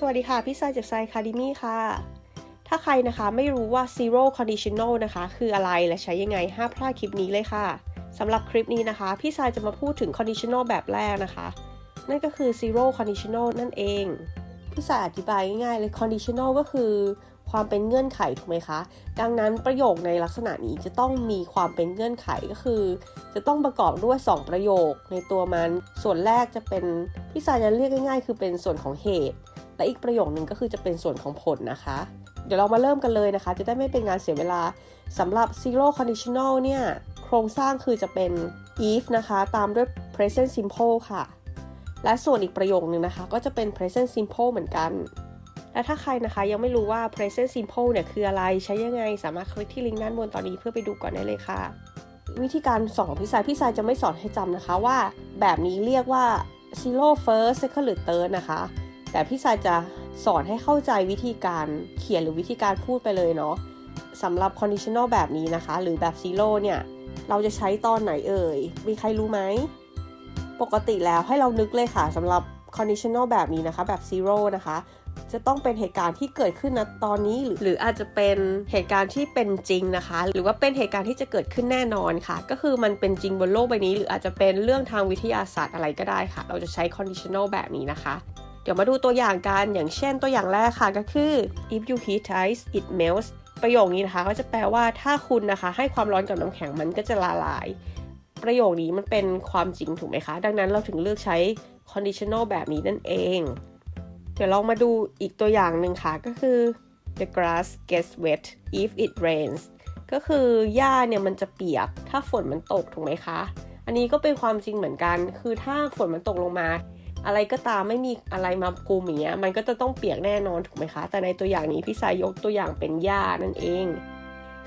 สวัสดีค่ะ พี่ซายจากไซคาดิมี่ค่ะ ถ้าใครนะคะไม่รู้ว่า zero conditional นะคะ คืออะไรและใช้ยังไงห้ามพลาดคลิปนี้เลยค่ะสำหรับคลิปนี้นะคะ พี่ซายจะมาพูดถึง conditional แบบแรกนะคะ นั่นก็คือ zero conditional นั่นเอง พี่สายอธิบายง่ายๆเลย conditional ก็คือความเป็นเงื่อนไขถูกไหมคะ ดังนั้นประโยคในลักษณะนี้จะต้องมีความเป็นเงื่อนไขก็คือ จะต้องประกอบด้วย 2 ประโยคในตัวมัน ส่วนแรกจะเป็นพี่สายจะเรียกง่าย ๆ คือเป็นส่วนของเหตุ และอีกประโยคนึงก็คือจะเป็นส่วนของผลนะคะ เดี๋ยวเรามาเริ่มกันเลยนะคะ จะได้ไม่เป็นงานเสียเวลาสำหรับ zero conditional เนี่ย โครงสร้างคือจะเป็น if นะคะ ตามด้วย present simple ค่ะ และส่วนอีกประโยคนึงนะคะ ก็จะเป็น present simple เหมือนกัน และถ้าใครนะคะยังไม่รู้ว่า present simple เนี่ยคืออะไรใช้ยังไง สามารถคลิกที่ลิงก์ด้านบนตอนนี้เพื่อไปดูก่อนได้เลยค่ะ วิธีการสอนพี่สายพี่สายจะไม่สอนให้จำนะคะว่า แบบนี้เรียกว่า zero first second หรือ third นะคะ แต่พี่สายจะสอนให้เข้าใจวิธีการเขียนหรือวิธีการพูดไปเลยเนาะสำหรับ conditional แบบนี้นะคะ หรือแบบ zero เนี่ย เราจะใช้ตอนไหนเอ่ย มีใครรู้ไหม ปกติแล้วให้เรานึกเลยค่ะสำหรับ conditional แบบนี้นะคะ แบบ zero นะคะ จะต้องเป็นเหตุการณ์ที่เกิดขึ้นณตอนนี้หรือหรืออาจจะเป็นเหตุการณ์ที่เป็นจริงนะคะ หรือว่าเป็นเหตุการณ์ที่จะเกิดขึ้นแน่นอนค่ะ ก็คือมันเป็นจริงบนโลกใบนี้ หรืออาจจะเป็นเรื่องทางวิทยาศาสตร์อะไรก็ได้ค่ะ เราจะใช้ conditional แบบนี้นะคะ เดี๋ยวมาดูตัวอย่างกัน อย่างเช่นตัวอย่างแรกค่ะก็คือ if you heat ice it melts ประโยคนี้นะคะก็จะแปลว่าถ้าคุณนะคะให้ความร้อนกับน้ำแข็งมันก็จะละลาย ประโยคนี้มันเป็นความจริงถูกไหมคะ ดังนั้นเราถึงเลือกใช้ conditional แบบนี้นั่นเอง เดี๋ยวลองมาดูอีกตัวอย่างหนึ่งค่ะก็คือ the grass gets wet if it rains ก็คือหญ้าเนี่ยมันจะเปียกถ้าฝนมันตกถูกไหมคะ อันนี้ก็เป็นความจริงเหมือนกัน คือถ้าฝนมันตกลงมา อะไรก็ตามไม่มีอะไรมากุมอย่างเงี้ยมันก็จะต้องเปียกแน่นอนถูกไหมคะ แต่ในตัวอย่างนี้พี่สายยกตัวอย่างเป็นหญ้านั่นเอง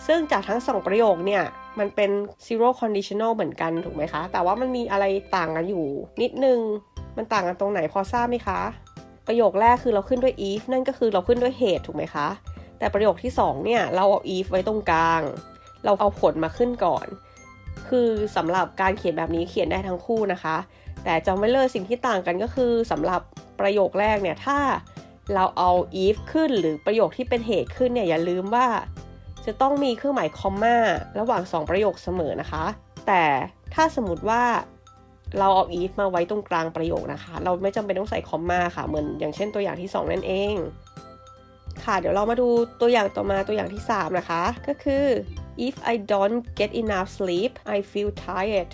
ซึ่งจากทั้งสองประโยคเนี่ยมันเป็น zero conditional เหมือนกันถูกไหมคะ แต่ว่ามันมีอะไรต่างกันอยู่ นิดนึง มันต่างกันตรงไหนพอทราบไหมคะ ประโยคแรกคือเราขึ้นด้วย if นั่นก็คือเราขึ้นด้วยเหตุถูกไหมคะ แต่ประโยคที่ 2 เนี่ย เราเอา if ไว้ตรงกลาง เราเอาผลมาขึ้นก่อน คือสำหรับการเขียนแบบนี้เขียนได้ทั้งคู่นะคะ แต่จำไว้เลยสิ่งที่ต่างกันก็คือสำหรับประโยคแรกเนี่ยถ้าเราเอา if ขึ้นหรือประโยคที่เป็นเหตุขึ้นเนี่ยอย่าลืมว่า จะต้องมีเครื่องหมายคอมมาระหว่าง 2 ประโยคเสมอนะคะ แต่ถ้าสมมติว่าเราเอา if มาไว้ตรงกลางประโยคนะคะ เราไม่จำเป็นต้องใส่คอมมาค่ะเหมือนอย่างเช่นตัวอย่างที่ 2 นั่นเอง ค่ะเดี๋ยวเรามาดูตัวอย่างต่อมาตัวอย่างที่ 3 นะคะ ก็คือ if I don't get enough sleep I feel tired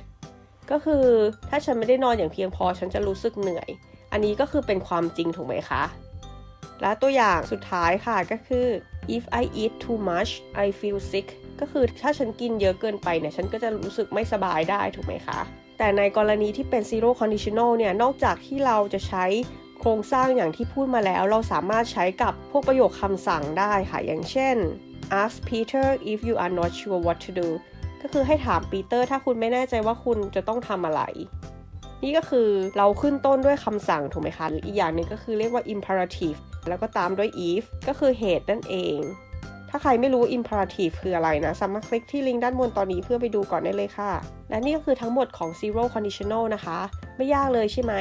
ก็คือถ้าฉันไม่ได้นอนอย่างเพียงพอฉันจะรู้สึกเหนื่อย อันนี้ก็คือเป็นความจริงถูกไหมคะ และตัวอย่างสุดท้ายค่ะก็คือ if I eat too much I feel sick ก็คือถ้าฉันกินเยอะเกินไปเนี่ยฉันก็จะรู้สึกไม่สบายได้ถูกไหมคะ แต่ในกรณีที่เป็น zero conditional เนี่ยนอกจากที่เราจะใช้โครงสร้างอย่างที่พูดมาแล้ว เราสามารถใช้กับพวกประโยคคำสั่งได้ค่ะ อย่างเช่น ask Peter if you are not sure what to do ก็คือให้ถามปีเตอร์ถ้าคุณไม่แน่ใจว่าคุณจะต้องทำอะไร นี่ก็คือเราขึ้นต้นด้วยคำสั่งถูกไหมคะ หรืออีกอย่างหนึ่งก็คือเรียกว่า imperative แล้วก็ตามด้วย if ก็คือเหตุนั่นเอง ถ้าใครไม่รู้ imperative คืออะไรนะ สามารถคลิกที่ลิงก์ด้านบนตอนนี้เพื่อไปดูก่อนได้เลยค่ะ และนี่ก็คือทั้งหมดของ zero conditional นะคะ ไม่ยากเลยใช่ไหม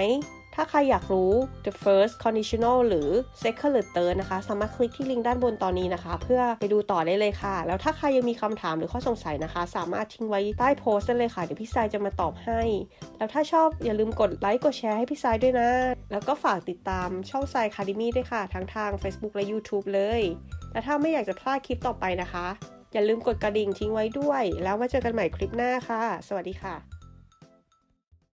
ถ้าใครอยากรู้ the first conditional หรือ second หรือ third นะคะ สามารถคลิกที่ลิงก์ด้านบนตอนนี้นะคะ เพื่อไปดูต่อได้เลยค่ะ แล้วถ้าใครยังมีคำถามหรือข้อสงสัยนะคะ สามารถทิ้งไว้ใต้โพสต์ได้เลยค่ะ เดี๋ยวพี่สายจะมาตอบให้ แล้วถ้าชอบอย่าลืมกดไลค์กดแชร์ให้พี่สายด้วยนะ แล้วก็ฝากติดตามช่องสายคาดิมี่ด้วยค่ะ ทั้งทาง Facebook และ YouTube เลย และถ้าไม่อยากจะพลาดคลิปต่อไปนะคะ อย่าลืมกดกระดิ่งทิ้งไว้ด้วย แล้วมาเจอกันใหม่คลิปหน้าค่ะ สวัสดีค่ะ